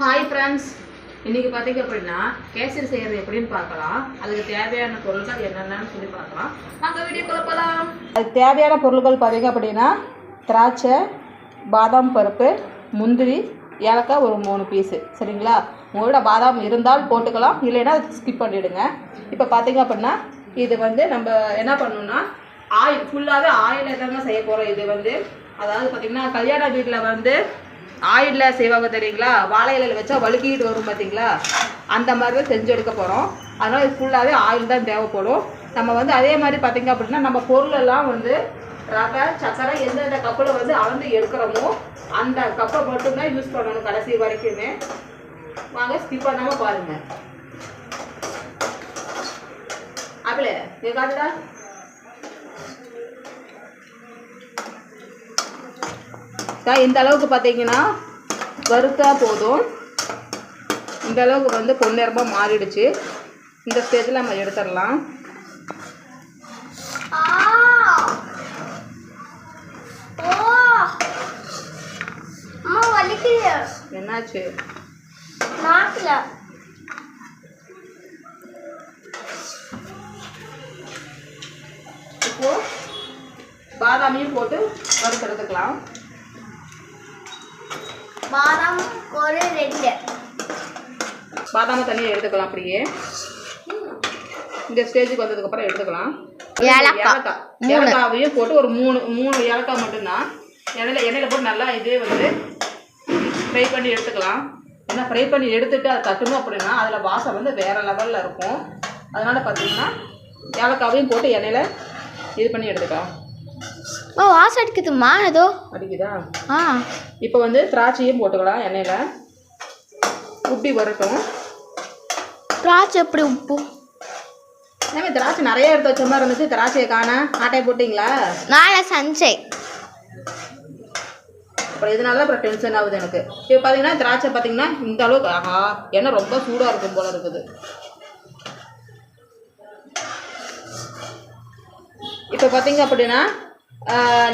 Hi friends இன்னைக்கு பார்த்தீங்க அப்படின்னா கேசரி செய்கிறது எப்படின்னு பார்க்கலாம். அதுக்கு தேவையான பொருட்கள் என்னென்னு சொல்லி பார்க்கலாம். நாங்கள் வீடியோ போகலாம் அதுக்கு தேவையான பொருட்கள் பார்த்தீங்க அப்படின்னா திராட்சை பாதாம் பருப்பு முந்திரி ஏலக்காய் ஒரு மூணு பீஸு சரிங்களா? உங்களோட பாதாம் இருந்தால் போட்டுக்கலாம். இல்லைன்னா ஸ்கிப் பண்ணிவிடுங்க இப்போ பார்த்தீங்க அப்படின்னா இது வந்து நம்ம என்ன பண்ணணும்னா ஆயில் ஃபுல்லாகவே ஆயிலில் தாங்க செய்ய போகிறோம் இது வந்து அதாவது பார்த்திங்கன்னா கல்யாண வீட்டில் வந்து ஆயிலில் செய்வாங்க தெரியுங்களா? வாழை இலையில வச்சா வழுக்கிட்டு வரும் பார்த்தீங்களா அந்த மாதிரி தான் செஞ்சு எடுக்க போகிறோம் அதனால் இது ஃபுல்லாகவே ஆயில் தான் தேவைப்படும். நம்ம வந்து அதே மாதிரி பார்த்திங்க அப்படின்னா நம்ம பொருள் எல்லாம் வந்து ரவை சக்கரை எந்தெந்த கப்பில் வந்து அளந்து எடுக்கிறோமோ அந்த கப்பை மட்டும்தான் யூஸ் பண்ணணும் கடைசி வரைக்குமே. வாங்க ஸ்கிப் பண்ணாமல் பாருங்கள் அப்படியே நீ காட்டுடா. அக்கா, இந்த அளவுக்கு பார்த்தீங்கன்னா வறுத்தா போதும். இந்த அளவுக்கு வந்து பொன்னிறமாக மாறிடுச்சு. இந்த ஸ்டேஜில் நம்ம எடுத்துடலாம். என்னாச்சு? நாக்குல இப்போ பாதாமையும் போட்டு வறுத்து எடுத்துக்கலாம். பாதாம் ஒரு ரெண்டு. பாதாமை தனியாக எடுத்துக்கலாம் அப்படியே. இந்த ஸ்டேஜுக்கு வந்ததுக்கப்புறம் எடுத்துக்கலாம். ஏலக்காய். மூணு. ஏலக்காவையும் போட்டு ஒரு மூணு மூணு ஏலக்காய் மட்டும்தான். எண்ணெயில் எண்ணெயில் போட்டு நல்லா இதே வந்து ஃப்ரை பண்ணி எடுத்துக்கலாம். ஏன்னா ஃப்ரை பண்ணி எடுத்துட்டு அதை தட்டணும் அப்படின்னா அதில் வாசம் வந்து வேறு லெவலில் இருக்கும். அதனால் பார்த்தீங்கன்னா ஏலக்காவையும் போட்டு எண்ணெயில் இது பண்ணி எடுத்துக்கலாம். ஓ வாசம் அடிக்குதுமா ஏதோ அடிக்குதா? ஆ. இப்போ வந்து திராட்சையும் போட்டுக்கலாம் எண்ணெயில். உப்பி வரட்டும். திராட்சை எப்படி உப்பு? ஏன்னா திராட்சை நிறைய எடுத்து வச்ச மாதிரி இருந்துச்சு திராட்சையை காண ஆட்டையை போட்டிங்களா? நாளை சஞ்சை. அப்புறம் இதனால அப்புறம் டென்ஷன் ஆகுது எனக்கு. இப்போ பார்த்தீங்கன்னா திராட்சை பார்த்தீங்கன்னா இந்த அளவுக்கு ஆஹா எண்ணெய் ரொம்ப சூடாக இருக்கும் போல இருக்குது. இப்போ பார்த்தீங்க அப்படின்னா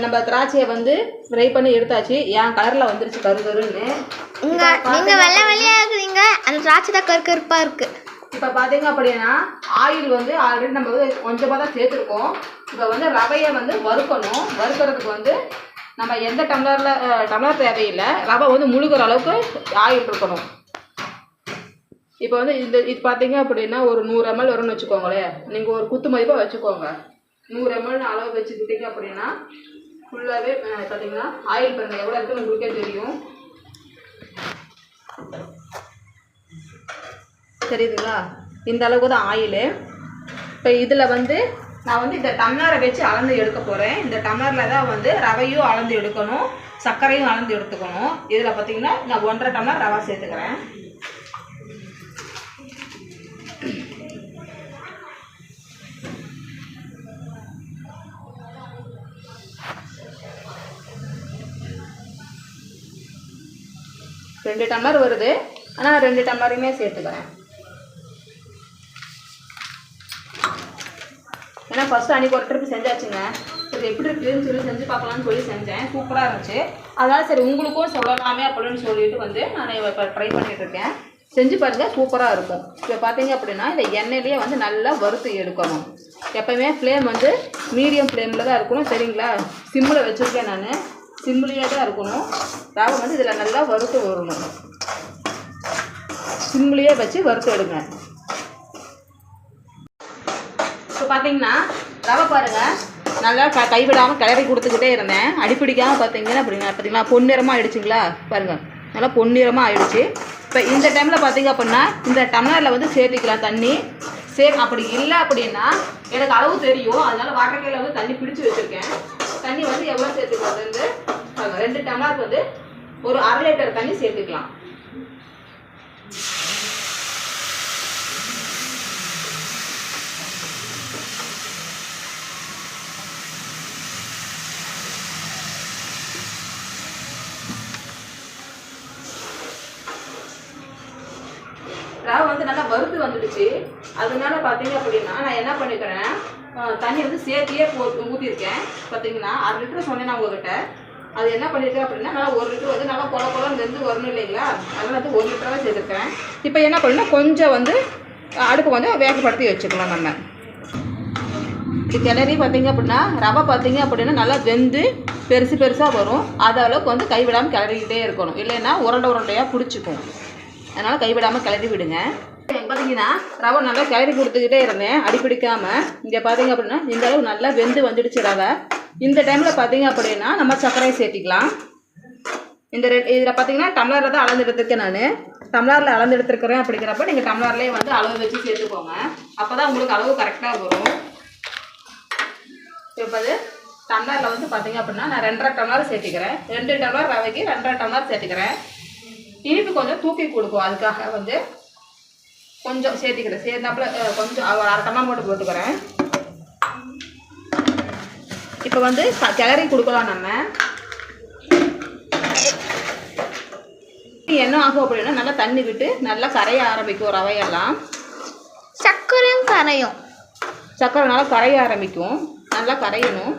நம்ம திராட்சையை வந்து ஃப்ரை பண்ணி எடுத்தாச்சு. என் கலரில் வந்துருச்சு கரு கருன்னு. இங்க நீங்க வெள்ளை வெள்ளையா இருக்கிறீங்க. அந்த திராட்சை தான் கரு கருப்பா இருக்கு. இப்போ பார்த்தீங்க அப்படின்னா ஆயில் வந்து ஆல்ரெடி நம்ம வந்து கொஞ்சமாக தான் சேர்த்துருக்கோம். இப்போ வந்து ரவையை வந்து வறுக்கணும். வறுக்கிறதுக்கு வந்து நம்ம எந்த டம்ளரில் டம்ளர் தேவையில்லை. ரவை வந்து முழுகிற அளவுக்கு ஆயில் இருக்கணும். இப்போ வந்து இந்த இது பார்த்தீங்க அப்படின்னா ஒரு நூறு எம்எல் வரும்னு வச்சுக்கோங்களேன். நீங்கள் ஒரு குத்து மதிப்பாக வச்சுக்கோங்க. நூறு எம்எல் அளவு வச்சுக்கிட்டீங்க அப்படின்னா ஃபுல்லாகவே பார்த்தீங்கன்னா ஆயில் பாருங்கள் எவ்வளோ இருக்குன்னு உங்களுக்கே தெரியும். தெரியுதுங்களா? இந்த அளவுக்கு தான் ஆயிலு இப்போ இதில் வந்து நான் வந்து இந்த டம்ளரை வச்சு அளந்து எடுக்க போகிறேன் இந்த டம்ளரில் தான் வந்து ரவையும் அளந்து எடுக்கணும் சர்க்கரையும் அளந்து எடுத்துக்கணும். இதில் பார்த்தீங்கன்னா நான் ஒன்றரை டம்ளர் ரவை சேர்த்துக்கிறேன். ரெண்டு டம்ளர் வருது. ஆனால் ரெண்டு டம்ளரையுமே சேர்த்துக்கிறேன். ஏன்னா ஃபஸ்ட்டு அன்றைக்கி ஒரு ட்ரிப் செஞ்சாச்சுங்க. சரி எப்படி இருக்குதுன்னு சொல்லி செஞ்சு பார்க்கலாம்னு சொல்லி செஞ்சேன். சூப்பராக இருந்துச்சு. அதனால் சரி உங்களுக்கும் சொல்லலாமே அப்படின்னு சொல்லிட்டு வந்து நான் இப்போ ட்ரை பண்ணிகிட்ருக்கேன் இருக்கேன். செஞ்சு பாருங்கள் சூப்பராக இருக்கும். இப்போ பார்த்தீங்க அப்படின்னா இந்த எண்ணெயிலேயே வந்து நல்லா வறுத்து எடுக்கணும். எப்போவுமே ஃப்ளேம் வந்து மீடியம் ஃப்ளேமில் தான் இருக்கணும். சரிங்களா? சிம்மில் வச்சுருக்கேன் நான். சிம்பிளியாக தான் இருக்கணும். ரவை வந்து இதில் நல்லா வறுத்து வரணும் சிம்பிளியாக வச்சு வறுத்து எடுங்க இப்போ பார்த்தீங்கன்னா ரவை பாருங்கள் நல்லா க கைவிடாமல் கிளறி கொடுத்துக்கிட்டே இருந்தேன். அடிப்பிடிக்காமல் பார்த்தீங்கன்னா அப்படிங்க பார்த்தீங்களா பொன்னிறமாக ஆயிடுச்சுங்களா? பாருங்கள் நல்லா பொன்னிறமாக ஆயிடுச்சு. இப்போ இந்த டைமில் பார்த்தீங்க அப்படின்னா இந்த டம்ளரில் வந்து சேர்த்துக்கலாம் தண்ணி. சே அப்படி இல்லை அப்படின்னா எனக்கு அளவு தெரியும். அதனால் வாட்டர் வந்து தண்ணி பிடிச்சி வச்சுருக்கேன். தண்ணி வந்து எவ்வளோ சேர்த்துக்கிறது வந்து ரெண்டு டம்ளருக்கு வந்து ஒரு அரை லிட்டர் தண்ணி சேர்த்துக்கலாம். ரவை வந்து நல்லா வறுத்து வந்துடுச்சு. அதனால பார்த்தீங்க அப்படின்னா நான் என்ன பண்ணிக்கிறேன்? தண்ணி வந்து சேர்த்தியே போ ஊற்றிருக்கேன் பார்த்தீங்கன்னா அரை லிட்டர் சொன்னேன் நான் உங்ககிட்ட. அது என்ன பண்ணியிருக்கேன் அப்படின்னா நல்லா ஒரு லிட்டர் வந்து நல்லா கொல குளம் வெந்து வரணும் இல்லைங்களா? அதனால வந்து ஒரு லிட்டராக சேர்த்துருக்கேன். இப்போ என்ன பண்ணணும்னா கொஞ்சம் வந்து அடுப்பு வந்து வேகப்படுத்தி வச்சுக்கலாம் நம்ம. இது கிளறி பார்த்தீங்க அப்படின்னா ரவை பார்த்தீங்க அப்படின்னா நல்லா வெந்து பெருசு பெருசாக வரும். அதளவுக்கு அளவுக்கு வந்து கைவிடாமல் கிளறிக்கிட்டே இருக்கணும். இல்லைன்னா உருண்டை உருண்டையாக பிடிச்சிக்கும். அதனால் கைவிடாமல் கிளறி விடுங்க. பார்த்தீங்கன்னா ரவை நல்லா கிளறி கொடுத்துக்கிட்டே இருந்தேன். அடிப்பிடிக்காம இங்கே பார்த்தீங்க அப்படின்னா இந்த அளவு நல்லா வெந்து வந்துடுச்சு ரவை. இந்த டைமில் பார்த்தீங்க அப்படின்னா நம்ம சர்க்கரையை சேர்த்திக்கலாம். இந்த ரெ இதில் பார்த்தீங்கன்னா டம்ளரில் தான் அளந்து எடுத்துருக்கேன் நான். டம்ளரில் அளந்து எடுத்துருக்கிறேன் அப்படிங்கிறப்ப நீங்கள் டம்ளர்லேயே வந்து அளவு வச்சு சேர்த்துக்கோங்க. அப்போ தான் உங்களுக்கு அளவு கரெக்டாக வரும். இப்போ டம்ளரில் வந்து பார்த்தீங்க அப்படின்னா நான் ரெண்டரை டம்ளர் சேர்த்துக்கிறேன். ரெண்டு டம்ளர் ரவைக்கு ரெண்டரை டம்ளர் சேர்த்துக்கிறேன். இனிப்பு கொஞ்சம் தூக்கி கொடுக்கும். அதுக்காக வந்து கொஞ்சம் சேர்த்திக்கிறேன் சேர்ந்தாப்புல கொஞ்சம் ஒரு அரை டம்ளர் மட்டும் போட்டுக்கிறேன். இப்போ வந்து கிளறி கொடுக்கலாம் நம்ம. என்ன ஆகும் அப்படின்னா நல்லா தண்ணி விட்டு நல்லா கரைய ஆரம்பிக்கும் ரவையெல்லாம். சர்க்கரையும் கரையும். சக்கரை நல்லா கரைய ஆரம்பிக்கும். நல்லா கரையணும்.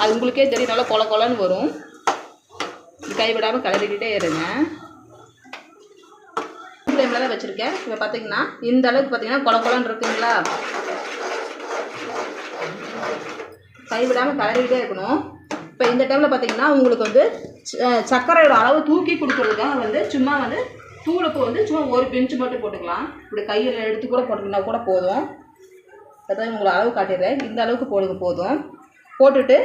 அது உங்களுக்கே தெரியும் நல்லா கொல கொலன்னு வரும். கைவிடாமல் கிளறிக்கிட்டே இருங்க. ஃப்ளேமில் தான் வச்சுருக்கேன். இப்போ பார்த்தீங்கன்னா இந்த அளவுக்கு பார்த்தீங்கன்னா கொல கொலன்னு இருக்குங்களா? கைவிடாமல் கிளறிக்கிட்டே இருக்கணும். இப்போ இந்த டைமில் பார்த்தீங்கன்னா உங்களுக்கு வந்து ச- சர்க்கரையோட அளவு தூக்கி கொடுக்குறதுக்காக வந்து சும்மா வந்து தூளுக்கு வந்து சும்மா ஒரு பிஞ்சு மட்டும் போட்டுக்கலாம். இப்படி கையில் எடுத்து கூட போட்டுக்கினா கூட போதும். அதான் உங்களுக்கு அளவு காட்டிடுறேன். இந்த அளவுக்கு போடுங்க போதும். போட்டுட்டு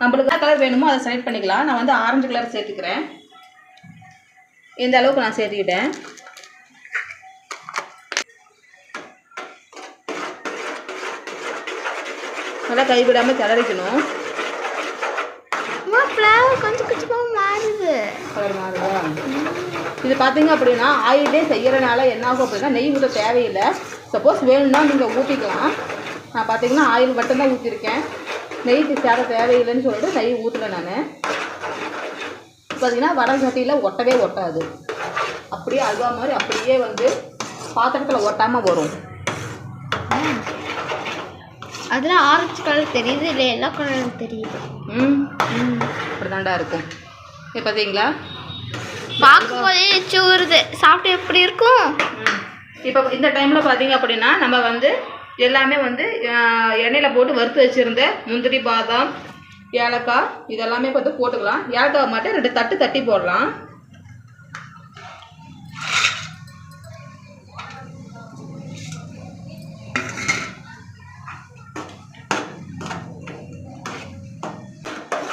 நம்மளுக்கு என்ன கலர் வேணுமோ அதை செலக்ட் பண்ணிக்கலாம். நான் வந்து ஆரஞ்சு கலர் சேர்த்துக்கிறேன். இந்த அளவுக்கு நான் சேர்த்துக்கிட்டேன். நல்லா கைவிடாமல் கிளறிக்கணும் கொஞ்சம் கொஞ்சமாக மாறுது. கலர் மாறுதா? இது பார்த்தீங்க அப்படின்னா ஆயிலே செய்கிறனால என்ன ஆகும் அப்படின்னா நெய் ஊற்ற தேவையில்லை. சப்போஸ் வேணும்னா நீங்கள் ஊற்றிக்கலாம் நான் பார்த்தீங்கன்னா ஆயில் மட்டும்தான் ஊற்றிருக்கேன் நெய்க்கு சேர தேவையில்லைன்னு சொல்லிட்டு நெய் ஊற்றலை நான். பார்த்தீங்கன்னா வடை சட்டியில் ஒட்டவே ஒட்டாது. அப்படியே அல்வா மாதிரி அப்படியே வந்து பாத்திரத்தில் ஒட்டாமல் வரும். அதில் ஆரஞ்சு கலர் தெரியுது இல்லை எல்லோ கலர் தெரியுது. ம். அப்படிதான்டா இருக்கும். இப்போ பார்த்தீங்களா பார்க்கும்போதே எச்சு ஊறுது. சாப்பிட்டு எப்படி இருக்கும்? இப்போ இந்த டைமில் பார்த்தீங்க அப்படின்னா நம்ம வந்து எல்லாமே வந்து எண்ணெயில் போட்டு வறுத்து வச்சுருந்த முந்திரி பாதாம் ஏலக்காய் இதெல்லாமே பார்த்து போட்டுக்கலாம். ஏலக்காய் மட்டும் ரெண்டு தட்டு தட்டி போடலாம்.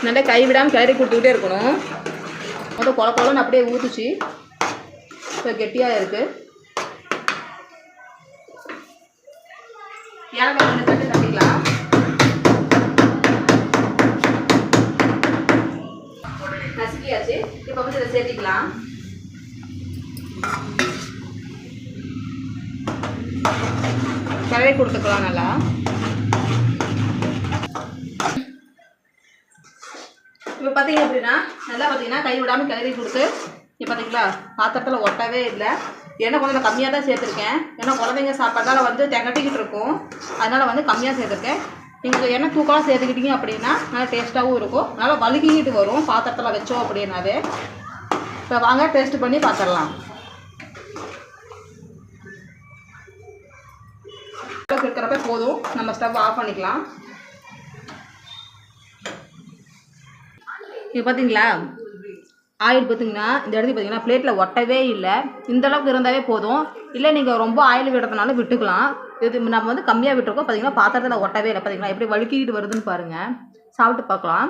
நல்லா கைவிடாமல் கிளறி கொடுத்துக்கிட்டே இருக்கணும். மொத்தம் குழ குழன்னு அப்படியே ஊற்றுச்சு இப்போ கெட்டியாக இருக்குது ஏலக்காய் ரெண்டு தட்டு தட்டிக்கலாம். நசுக்கியாச்சு. இப்போ வந்து இதை சேர்த்திக்கலாம். கிளறி கொடுத்துக்கலாம் நல்லா. பார்த்தீங்க அப்படின்னா நல்லா பார்த்தீங்கன்னா கை விடாமல் கிளறி கொடுத்து இப்போ பார்த்தீங்களா பாத்திரத்தில் ஒட்டவே இல்லை. எண்ணெய் கொஞ்சம் கம்மியாக தான் சேர்த்துருக்கேன். ஏன்னா குழந்தைங்க சாப்பிட்றதால வந்து திகட்டிக்கிட்டு இருக்கும். அதனால் வந்து கம்மியாக சேர்த்துருக்கேன். நீங்கள் எண்ணெய் தூக்கலாம் சேர்த்துக்கிட்டீங்க அப்படின்னா நல்லா டேஸ்ட்டாகவும் இருக்கும். நல்லா வலுக்கிக்கிட்டு வரும் பாத்திரத்தில் வச்சோம் அப்படின்னாவே. இப்போ வாங்க டேஸ்ட் பண்ணி பார்த்துடலாம் இருக்கிறப்ப போதும். நம்ம ஸ்டவ் ஆஃப் பண்ணிக்கலாம். இப்போ பார்த்தீங்களா ஆயில் பார்த்தீங்கன்னா இந்த இடத்துக்கு பார்த்தீங்கன்னா பிளேட்டில் ஒட்டவே இல்லை. இந்த அளவுக்கு இருந்தாவே போதும். இல்லை நீங்கள் ரொம்ப ஆயில் விடுறதுனால விட்டுக்கலாம். இது நம்ம வந்து கம்மியாக விட்டுருக்கோம். பார்த்தீங்கன்னா பாத்திரத்தில் ஒட்டவே இல்லை. பார்த்தீங்களா எப்படி வழுக்கிக்கிட்டு வருதுன்னு பாருங்கள் சாப்பிட்டு பார்க்கலாம்.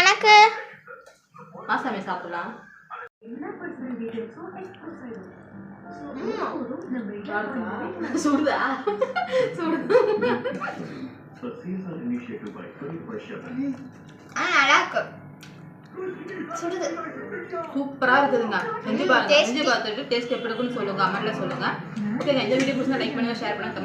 எனக்கு. ஆசாமி சாப்பிடலாம். சுடுதா சுடுது So Caesar initiative by 24/7. ஆ நல்லா இருக்கு சுடுது சூப்பராக இருக்குதுங்க செஞ்சு பாருங்க. செஞ்சு பார்த்துட்டு டேஸ்ட் எப்படி இருக்குன்னு சொல்லுங்க கமெண்ட்ல சொல்லுங்க ஓகேங்க இந்த வீடியோ பிடிச்சா லைக் பண்ணுங்க ஷேர் கமெண்ட்